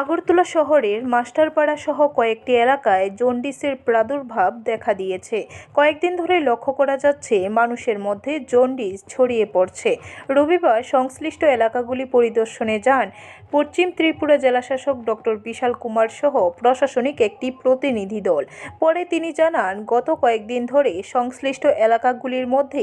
আগরতলা শহরের মাস্টারপাড়া সহ কয়েকটি এলাকায় জন্ডিসের প্রাদুর্ভাব দেখা দিয়েছে। কয়েকদিন ধরে লক্ষ্য করা যাচ্ছে, মানুষের মধ্যে জন্ডিস ছড়িয়ে পড়ছে। রবিবার সংশ্লিষ্ট এলাকাগুলি পরিদর্শনে যান। পশ্চিম ত্রিপুরা জেলাশাসক ডক্টর বিশাল কুমার সহ প্রশাসনিক একটি প্রতিনিধি দল। পরে তিনি জানান, গত কয়েকদিন ধরে সংশ্লিষ্ট এলাকাগুলির মধ্যে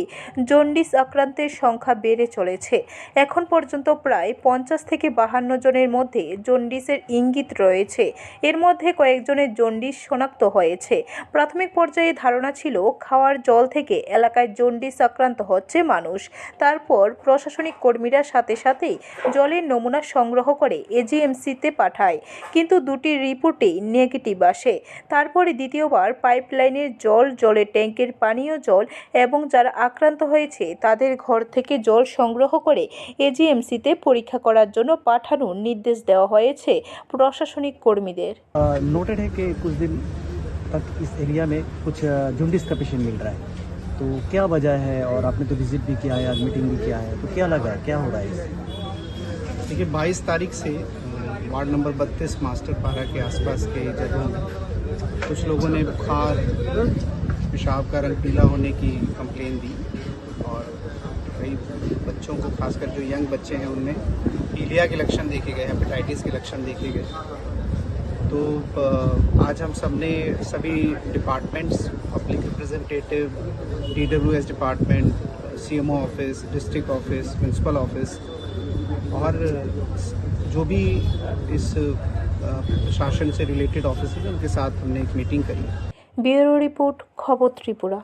জন্ডিস আক্রান্তের সংখ্যা বেড়ে চলেছে। এখন পর্যন্ত প্রায় পঞ্চাশ থেকে বাহান্ন জনের মধ্যে জন্ডিসের ইঙ্গিত রয়েছে। এর মধ্যে কয়েকজনের জন্ডিস শনাক্ত হয়েছে। প্রাথমিক পর্যায়ে ধারণা ছিল, খাওয়ার জল থেকে এলাকায় জন্ডিস আক্রান্ত হচ্ছে মানুষ। তারপর প্রশাসনিক কর্মীরা সাথে সাথেই জলের নমুনা সংগ্রহ করে এজিএমসিতে পাঠায়। কিন্তু দুটি রিপোর্টেই নেগেটিভ আসে। তারপরে দ্বিতীয়বার পাইপলাইনের জল, জলের ট্যাঙ্কের পানীয় জল এবং যারা আক্রান্ত হয়েছে তাদের ঘর থেকে জল সংগ্রহ করে এজিএমসিতে পরীক্ষা করার জন্য পাঠানোর নির্দেশ দেওয়া হয়েছে। প্রশাসনিক কর্মীদের नोटेड है कि कुछ दिन तक इस एरिया में कुछ जुंडिस का पेशेंट मिल रहा है तो क्या वजह है और आपने तो विजिट भी किया है आज मीटिंग भी किया है तो क्या लगा है क्या हो रहा है इससे देखिए 22 तारीख से अ, वार्ड नंबर 32 मास्टर पारा के आसपास के जगहों में कुछ लोगों ने बुखार पेशाब का रंग पीला होने की कंप्लेन दी और कई बच्चों को खासकर जो यंग बच्चे हैं उनमें पीलिया के लक्षण देखे गए हेपेटाइटिस के लक्षण देखे गए। तो आज हम सबने सभी departments public representative D W S department C M O office district office principal office और, जो भी इस प्रशासन से रिलेटेड ऑफ़िस उनके साथ हमने एक मीटिंग करी। ब्यूरो रिपोर्ट, खबर त्रिपुरा।